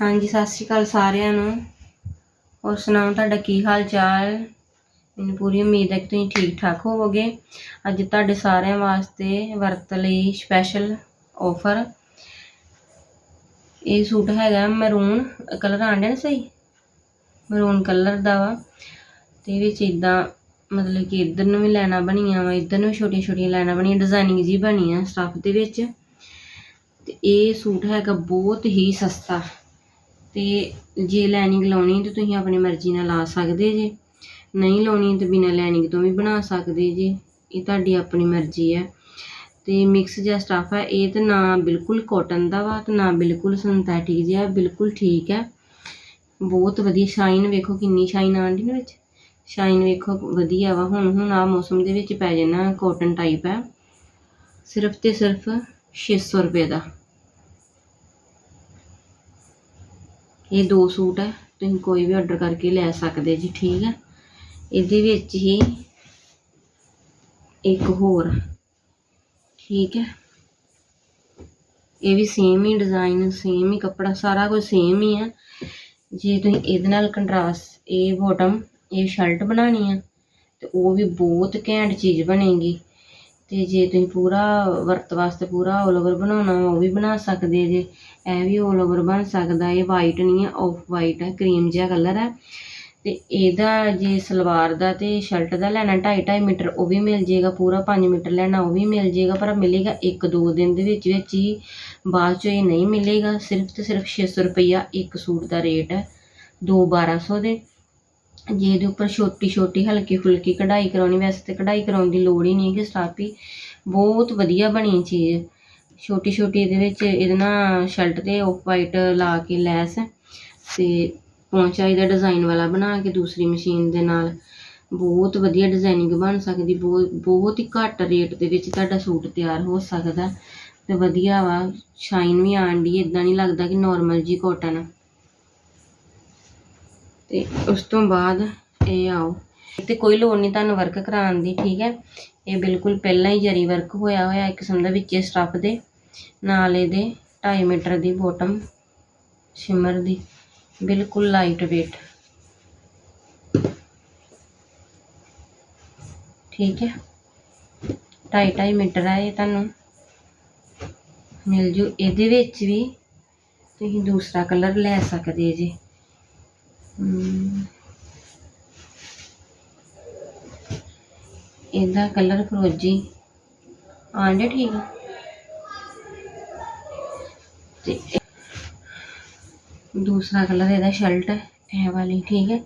ਹਾਂਜੀ, ਸਤਿ ਸ਼੍ਰੀ ਅਕਾਲ ਸਾਰਿਆਂ ਨੂੰ। ਹੋਰ ਸੁਣਾਓ, ਤੁਹਾਡਾ ਕੀ ਹਾਲ ਚਾਲ ਮੈਨੂੰ ਪੂਰੀ ਉਮੀਦ ਹੈ ਕਿ ਤੁਸੀਂ ਠੀਕ ਠਾਕ ਹੋਵੋਗੇ। ਅੱਜ ਤੁਹਾਡੇ ਸਾਰਿਆਂ ਵਾਸਤੇ ਵਰਤ ਲਈ ਸਪੈਸ਼ਲ ਆਫਰ ਇਹ ਸੂਟ ਹੈਗਾ ਮਰੂਨ ਕਲਰ ਆਂਡਿਆ ਨਾ ਸਹੀ? ਮਰੂਨ ਕਲਰ ਦਾ ਵਾ। ਤੇ ਵਿੱਚ ਇਦਾਂ ਮਤਲਬ ਕਿ ਇੱਧਰ ਨੂੰ ਵੀ ਲੈਣਾ ਬਣੀਆਂ ਵਾ, ਇੱਧਰ ਨੂੰ ਵੀ ਛੋਟੀਆਂ ਛੋਟੀਆਂ ਲੈਣਾ ਬਣੀਆਂ ਡਿਜ਼ਾਈਨਿੰਗ ਜੀ ਬਣੀ ਆ ਸਟਫ ਦੇ ਵਿੱਚ। ਤੇ ਇਹ ਸੂਟ ਹੈਗਾ ਬਹੁਤ ਹੀ ਸਸਤਾ। ਤੇ ਜੇ ਲਾਈਨਿੰਗ ਲਾਉਣੀ ਤਾਂ ਤੁਸੀਂ ਆਪਣੀ ਮਰਜ਼ੀ ਨਾਲ ਲਾ ਸਕਦੇ ਜੇ। ਨਹੀਂ ਲਾਉਣੀ ਤਾਂ ਬਿਨਾਂ ਲਾਈਨਿੰਗ ਤੋਂ ਵੀ ਬਣਾ ਸਕਦੇ ਜੇ। ਇਹ ਤੁਹਾਡੀ ਆਪਣੀ ਮਰਜ਼ੀ ਹੈ। ਤੇ ਮਿਕਸ ਜਿਹਾ ਸਟਫ ਹੈ, ਇਹ ਤਾਂ ਨਾ ਬਿਲਕੁਲ ਕਾਟਨ ਦਾ ਵਾ ਤੇ ਨਾ ਬਿਲਕੁਲ ਸਿੰਥੈਟਿਕ ਜਿਹਾ, ਬਿਲਕੁਲ ਠੀਕ ਹੈ। ਬਹੁਤ ਵਧੀਆ ਸ਼ਾਈਨ ਵੇਖੋ ਕਿੰਨੀ ਸ਼ਾਈਨ ਆਂਦੀ ਨਾ ਵਿੱਚ। ਸ਼ਾਈਨ ਵੇਖੋ ਵਧੀਆ ਵਾ। ਹੁਣ ਹੁਣ ਆ ਮੌਸਮ ਦੇ ਵਿੱਚ ਪੈ ਜਾਣਾ ਕਾਟਨ ਟਾਈਪ ਹੈ। ਸਿਰਫ ਤੇ ਸਿਰਫ 600 ਰੁਪਏ ਦਾ। ਇਹ ਦੋ ਸੂਟ ਹੈ, ਤੁਸੀਂ ਕੋਈ ਵੀ ਆਰਡਰ ਕਰਕੇ ਲੈ ਸਕਦੇ ਜੀ, ਠੀਕ ਹੈ। ਇਹਦੇ ਵਿੱਚ ਹੀ ਇੱਕ ਹੋਰ, ਠੀਕ ਹੈ। ਇਹ ਵੀ ਸੇਮ ਹੀ ਡਿਜ਼ਾਈਨ ਸੇਮ ਹੀ ਕੱਪੜਾ, ਸਾਰਾ ਕੁਝ ਸੇਮ ਹੀ ਹੈ। ਜੇ ਤੁਸੀਂ ਇਹਦੇ ਨਾਲ ਕੰਟਰਾਸਟ ਇਹ ਬਾਟਮ ਇਹ ਸ਼ਰਟ ਬਣਾਣੀ ਆ ਤੇ ਉਹ ਵੀ ਬਹੁਤ ਘੈਂਟ ਚੀਜ਼ ਬਣੇਗੀ। ਤੇ ਜੇ ਤੁਸੀਂ ਪੂਰਾ ਵਰਤ ਵਾਸਤੇ ਪੂਰਾ ਆਲ ਓਵਰ ਬਣਾਉਣਾ ਉਹ ਵੀ ਬਣਾ ਸਕਦੇ ਜੇ। ਇਹ ਵੀ ਆਲ ਓਵਰ ਬਣ ਸਕਦਾ, ਇਹ ਵਾਈਟ ਨਹੀਂ ਹੈ ਆਫ ਵਾਈਟ ਹੈ ਕਰੀਮ ਜਿਹਾ ਕਲਰ ਹੈ ਤੇ ਇਹਦਾ ਜੇ ਸਲਵਾਰ ਦਾ ਤੇ ਸ਼ਰਟ ਦਾ ਲੈਣਾ 2.5 2.5 ਮੀਟਰ, ਉਹ ਵੀ ਮਿਲ ਜੇਗਾ। ਪੂਰਾ 5 ਮੀਟਰ ਲੈਣਾ, ਉਹ ਵੀ ਮਿਲ ਜੇਗਾ, ਪਰ ਮਿਲੇਗਾ ਇੱਕ ਦੋ ਦਿਨ ਦੇ ਵਿੱਚ ਵਿੱਚ ਹੀ। ਬਾਅਦ 'ਚੋਂ ਇਹ ਨਹੀਂ ਮਿਲੇਗਾ। ਸਿਰਫ ਤੇ ਸਿਰਫ 600 ਰੁਪਈਆ ਇੱਕ ਸੂਟ ਦਾ ਰੇਟ ਹੈ ਦੋ 1200 ਦੇ। ਜੇ ਇਹਦੇ ਉੱਪਰ ਛੋਟੀ ਛੋਟੀ ਹਲਕੀ ਫੁਲਕੀ ਕਢਾਈ ਕਰਾਉਣੀ, ਵੈਸੇ ਤੇ ਕਢਾਈ ਕਰਾਉਣ ਦੀ ਲੋੜ ਹੀ ਨਹੀਂ ਕਿ ਸਟਾਫੀ ਬਹੁਤ ਵਧੀਆ ਬਣੀ ਚੀਜ਼। ਛੋਟੀ ਛੋਟੀ ਇਹਦੇ ਵਿੱਚ ਇਹਦੇ ਨਾਲ ਸ਼ਰਟ ਤੇ ਆਫ ਵਾਈਟ ਲਾ ਕੇ ਲੈਸ ਤੇ ਪੌਂਚਾ ਇਹਦਾ ਡਿਜ਼ਾਈਨ ਵਾਲਾ ਬਣਾ ਕੇ ਦੂਸਰੀ ਮਸ਼ੀਨ ਦੇ ਨਾਲ। ਬਹੁਤ ਵਧੀਆ ਡਿਜ਼ਾਈਨਿੰਗ ਬਣ ਸਕਦੀ, ਬਹੁਤ ਬਹੁਤ ਹੀ ਘੱਟ ਰੇਟ ਦੇ ਵਿੱਚ ਤੁਹਾਡਾ ਸੂਟ ਤਿਆਰ ਹੋ ਸਕਦਾ। ਤੇ ਵਧੀਆ ਵਾ ਸ਼ਾਈਨ ਵੀ ਆਣ ਦੀ ਇਦਾਂ ਨਹੀਂ ਲੱਗਦਾ ਕਿ ਨਾਰਮਲ ਜੀ ਕਾਟਨ ਤੇ ਉਸ ਤੋਂ ਬਾਅਦ ਇਹ ਆਓ। ਤੇ ਕੋਈ ਲੋੜ ਨਹੀਂ ਤੁਹਾਨੂੰ ਵਰਕ ਕਰਾਉਣ ਦੀ, ਠੀਕ ਹੈ? ਇਹ ਬਿਲਕੁਲ ਪਹਿਲਾਂ ਹੀ ਜਰੀ ਵਰਕ ਹੋਇਆ ਹੋਇਆ, ਇੱਕ ਕਿਸਮ ਦਾ ਵਿੱਚ ਸਟੱਫ ਦੇ, ਨਾਲ ਇਹਦੇ 2.5 ਮੀਟਰ ਦੀ ਬੋਟਮ ਸ਼ਿਮਰ ਦੀ, ਬਿਲਕੁਲ ਲਾਈਟ weight ਠੀਕ ਹੈ? 2.5 ਮੀਟਰ ਹੈ ਇਹ ਤੁਹਾਨੂੰ ਮਿਲ ਜੂ। ਇਹਦੇ ਵਿੱਚ ਵੀ ਤੁਸੀਂ ਦੂਸਰਾ ਕਲਰ ਲੈ ਸਕਦੇ ਜੇ। ਇਹਦਾ ਕਲਰ ਫਰੋਜੀ। ਆਂਡੇ ਠੀਕ? ਤੇ ਦੂਸਰਾ ਕਲਰ ਇਹਦਾ ਸ਼ਰਟ ਹੈ ਇਹ ਵਾਲੀ, ਠੀਕ ਹੈ?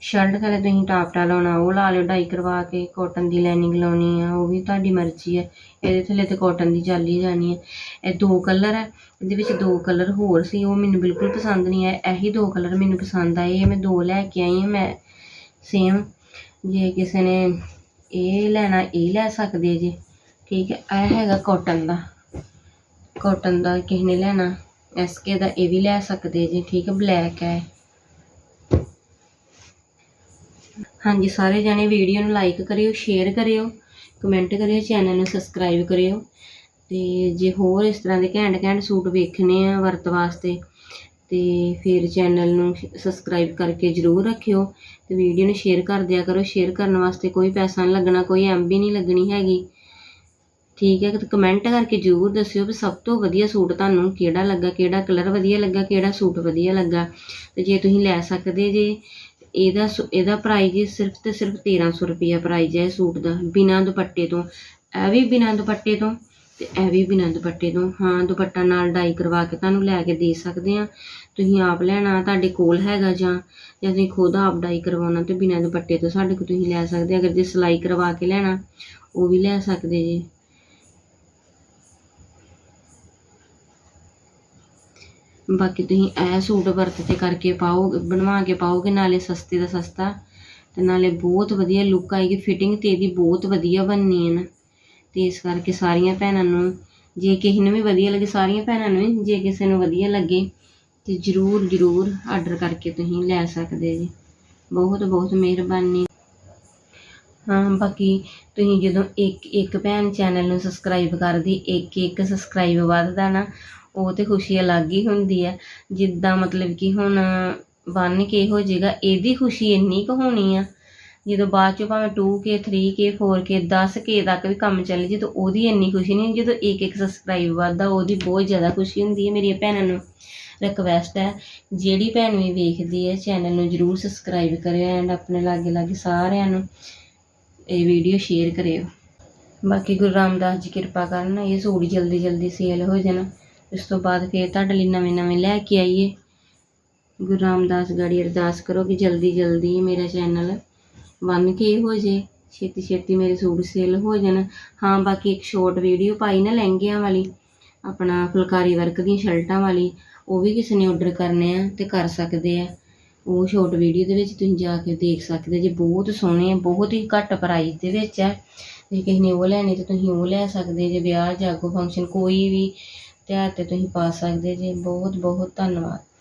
ਸ਼ਰਟ ਥੱਲੇ ਤੁਸੀਂ ਟਾਪਟਾ ਲਾਉਣਾ, ਉਹ ਲਾ ਲਿਓ ਡਾਈ ਕਰਵਾ ਕੇ ਕਾਟਨ ਦੀ ਲਾਈਨਿੰਗ ਲਾਉਣੀ ਆ, ਉਹ ਵੀ ਤੁਹਾਡੀ ਮਰਜ਼ੀ ਹੈ ਇਹਦੇ ਥੱਲੇ ਤੇ ਕਾਟਨ ਦੀ ਜਾਲੀ ਜਾਣੀ ਹੈ ਇਹ ਦੋ ਕਲਰ ਹੈ ਇਹਦੇ ਵਿੱਚ ਦੋ ਕਲਰ ਹੋਰ ਸੀ, ਉਹ ਮੈਨੂੰ ਬਿਲਕੁਲ ਪਸੰਦ ਨਹੀਂ ਆਏ। ਇਹੀ ਦੋ ਕਲਰ ਮੈਨੂੰ ਪਸੰਦ ਆਏ, ਇਹ ਮੈਂ ਦੋ ਲੈ ਕੇ ਆਈ ਹਾਂ ਮੈਂ ਸੇਮ ਜੇ ਕਿਸੇ ਨੇ ਇਹ ਲੈਣਾ, ਇਹ ਲੈ ਸਕਦੇ ਜੇ। ਠੀਕ ਹੈ ਇਹ ਹੈਗਾ ਕਾਟਨ ਦਾ। ਕਾਟਨ ਦਾ ਕਿਸੇ ਨੇ ਲੈਣਾ ਐਸਕੇ ਦਾ ਇਹ ਵੀ ਲੈ ਸਕਦੇ ਜੇ, ਠੀਕ ਹੈ ਬਲੈਕ ਹੈ ਹਾਂਜੀ, ਸਾਰੇ ਜਣੇ ਵੀਡੀਓ ਨੂੰ ਲਾਈਕ ਕਰਿਓ ਸ਼ੇਅਰ ਕਰਿਓ ਕਮੈਂਟ ਕਰਿਓ ਚੈਨਲ ਨੂੰ ਸਬਸਕ੍ਰਾਈਬ ਕਰਿਓ। ਤੇ ਜੇ ਹੋਰ ਇਸ ਤਰ੍ਹਾਂ ਦੇ ਘੈਂਟ ਘੈਂਟ ਸੂਟ ਵੇਖਣੇ ਆ ਵਰਤ ਵਾਸਤੇ, ਤੇ ਫਿਰ ਚੈਨਲ ਨੂੰ ਸਬਸਕ੍ਰਾਈਬ ਕਰਕੇ ਜਰੂਰ ਰੱਖਿਓ। ਤੇ ਵੀਡੀਓ ਨੂੰ ਸ਼ੇਅਰ ਕਰ ਦਿਆ ਕਰੋ। ਸ਼ੇਅਰ ਕਰਨ ਵਾਸਤੇ ਕੋਈ ਪੈਸਾ ਨਹੀਂ ਲੱਗਣਾ, ਕੋਈ ਐਮਬੀ ਨਹੀਂ ਲੱਗਣੀ ਹੈਗੀ। ਠੀਕ ਹੈ, ਤੇ ਕਮੈਂਟ ਕਰਕੇ ਜਰੂਰ ਦੱਸਿਓ ਵੀ ਸਭ ਤੋਂ ਵਧੀਆ ਸੂਟ ਤੁਹਾਨੂੰ ਕਿਹੜਾ ਲੱਗਾ, ਕਿਹੜਾ ਕਲਰ ਵਧੀਆ ਲੱਗਾ, ਕਿਹੜਾ ਸੂਟ ਵਧੀਆ ਲੱਗਾ। ਤੇ ਜੇ ਤੁਸੀਂ ਲੈ ਸਕਦੇ ਜੇ ਇਹਦਾ ਸੁ- ਇਹਦਾ ਪ੍ਰਾਈਜ਼ ਸਿਰਫ ਤੇ ਸਿਰਫ 1300 ਰੁਪਿਆ ਪ੍ਰਾਈਜ਼ ਹੈ ਇਹ ਸੂਟ ਦਾ, ਬਿਨਾਂ ਦੁਪੱਟੇ ਤੋਂ। ਇਹ ਵੀ ਬਿਨਾਂ ਦੁਪੱਟੇ ਤੋਂ ਤੇ ਇਹ ਵੀ ਬਿਨਾਂ ਦੁਪੱਟੇ ਤੋਂ। ਹਾਂ, ਦੁਪੱਟਾ ਨਾਲ ਡਾਈ ਕਰਵਾ ਕੇ ਤੁਹਾਨੂੰ ਲੈ ਕੇ ਦੇ ਸਕਦੇ ਆ ਤੁਸੀਂ ਆਪ ਲੈਣਾ, ਤੁਹਾਡੇ ਕੋਲ ਹੈਗਾ ਜਾਂ ਜਾਂ ਤੁਸੀਂ ਖੁਦ ਆਪ ਡਾਈ ਕਰਵਾਉਣਾ ਤੇ ਬਿਨਾਂ ਦੁਪੱਟੇ ਤੋਂ ਸਾਡੇ ਕੋਲ ਤੁਸੀਂ ਲੈ ਸਕਦੇ ਅਗਰ ਜੇ ਸਿਲਾਈ ਕਰਵਾ ਕੇ ਲੈਣਾ, ਉਹ ਵੀ ਲੈ ਸਕਦੇ ਜੀ। ਬਾਕੀ ਤੁਸੀਂ ਇਹ ਸੂਟ ਵਰਤ ਤੇ ਕਰਕੇ ਪਾਓ, ਬਣਵਾ ਕੇ ਪਾਓਗੇ, ਨਾਲੇ ਸਸਤੇ ਦਾ ਸਸਤਾ। ਤੇ ਨਾਲੇ ਬਹੁਤ ਵਧੀਆ ਲੁੱਕ ਆਏਗੀ ਫਿਟਿੰਗ ਤੇ ਇਹਦੀ ਬਹੁਤ ਵਧੀਆ ਬਣਨੀ ਹੈ ਨਾ। ਤੇ ਇਸ ਕਰਕੇ ਸਾਰੀਆਂ ਭੈਣਾਂ ਨੂੰ, ਜੇ ਕਿਸੇ ਨੂੰ ਵੀ ਵਧੀਆ ਲੱਗੇ, ਸਾਰੀਆਂ ਭੈਣਾਂ ਨੂੰ ਵੀ, ਜੇ ਕਿਸੇ ਨੂੰ ਵਧੀਆ ਲੱਗੇ, ਤੇ ਜਰੂਰ ਜਰੂਰ ਆਰਡਰ ਕਰਕੇ ਤੁਸੀਂ ਲੈ ਸਕਦੇ ਜੀ। ਬਹੁਤ ਬਹੁਤ ਮਿਹਰਬਾਨੀ। ਹਾਂ, ਬਾਕੀ ਤੁਸੀਂ ਜਦੋਂ ਇੱਕ ਇੱਕ ਭੈਣ ਚੈਨਲ ਨੂੰ ਸਬਸਕ੍ਰਾਈਬ ਕਰਦੀ, ਇੱਕ ਇੱਕ ਸਬਸਕ੍ਰਾਈਬ ਵੱਧਦਾ ਨਾ ਉਹ ਤੇ ਖੁਸ਼ੀ ਅਲੱਗ ਹੀ ਹੁੰਦੀ ਆ। ਜਿੱਦਾਂ ਮਤਲਬ ਕਿ ਹੁਣ ਬਣ ਕੇ ਹੋ ਜਾਏਗਾ ਇਹਦੀ ਖੁਸ਼ੀ ਇੰਨੀ ਕੁ ਹੋਣੀ ਆ। ਜਦੋਂ ਬਾਅਦ 'ਚੋਂ ਭਾਵੇਂ 2k 3k 4k 10k ਤੱਕ ਵੀ ਕੰਮ ਚੱਲੇ, ਜਦੋਂ ਉਹਦੀ ਇੰਨੀ ਖੁਸ਼ੀ ਨਹੀਂ ਜਦੋਂ ਇੱਕ ਇੱਕ ਸਬਸਕ੍ਰਾਈਬ ਵੱਧਦਾ, ਉਹਦੀ ਬਹੁਤ ਜ਼ਿਆਦਾ ਖੁਸ਼ੀ ਹੁੰਦੀ ਹੈ ਮੇਰੀਆਂ ਭੈਣਾਂ ਨੂੰ। ਰਿਕਵੈਸਟ ਹੈ, ਜਿਹੜੀ ਭੈਣ ਵੀ ਵੇਖਦੀ ਹੈ ਚੈਨਲ ਨੂੰ ਜਰੂਰ ਸਬਸਕ੍ਰਾਈਬ ਕਰਿਓ ਐਂਡ ਆਪਣੇ ਲਾਗੇ ਲਾਗੇ ਸਾਰਿਆਂ ਨੂੰ ਇਹ ਵੀਡੀਓ ਸ਼ੇਅਰ ਕਰਿਓ। ਬਾਕੀ ਗੁਰੂ ਰਾਮਦਾਸ ਜੀ ਕਿਰਪਾ ਕਰਨ, ਇਹ ਸੂਟ ਜਲਦੀ ਜਲਦੀ ਸੇਲ ਹੋ ਜਾਣ। ਉਸ ਤੋਂ ਬਾਅਦ ਫਿਰ ਤੁਹਾਡੇ ਲਈ ਨਵੇਂ ਨਵੇਂ ਲੈ ਕੇ ਆਈਏ। ਗੁਰੂ ਰਾਮਦਾਸ ਗਾੜੀ ਅਰਦਾਸ ਕਰੋ ਕਿ ਜਲਦੀ ਜਲਦੀ ਮੇਰਾ ਚੈਨਲ ਬਣ ਕੇ ਹੋ ਜੇ। ਛੇਤੀ ਛੇਤੀ ਮੇਰੇ ਸੂਟ ਸੇਲ ਹੋ ਜਾਣ। ਹਾਂ, ਬਾਕੀ ਇੱਕ ਸ਼ਾਰਟ ਵੀਡੀਓ ਪਾਈ ਨਾ ਲਹਿੰਗਿਆਂ ਵਾਲੀ, ਆਪਣਾ ਫੁਲਕਾਰੀ ਵਰਕ ਦੀਆਂ ਸ਼ਰਟਾਂ ਵਾਲੀ, ਉਹ ਵੀ ਕਿਸੇ ਨੇ ਆਰਡਰ ਕਰਨੇ ਆ ਤੇ ਕਰ ਸਕਦੇ ਆ। ਉਹ ਸ਼ਾਰਟ ਵੀਡੀਓ ਦੇ ਵਿੱਚ ਤੁਸੀਂ ਜਾ ਕੇ ਦੇਖ ਸਕਦੇ ਜੇ, ਬਹੁਤ ਸੋਹਣੇ ਆ, ਬਹੁਤ ਹੀ ਘੱਟ ਪ੍ਰਾਈਸ ਦੇ ਵਿੱਚ ਹੈ ਜੇ ਕਿਸੇ ਨੇ ਉਹ ਲੈਣੇ ਤੇ ਤੁਸੀਂ ਉਹ ਲੈ ਸਕਦੇ ਜੇ, ਵਿਆਹ ਜਾਗੋ ਫੰਕਸ਼ਨ ਕੋਈ ਵੀ ਤਿਉਹਾਰ ਤੇ ਤੁਸੀਂ ਪਾ ਸਕਦੇ ਜੇ। ਬਹੁਤ ਬਹੁਤ ਧੰਨਵਾਦ।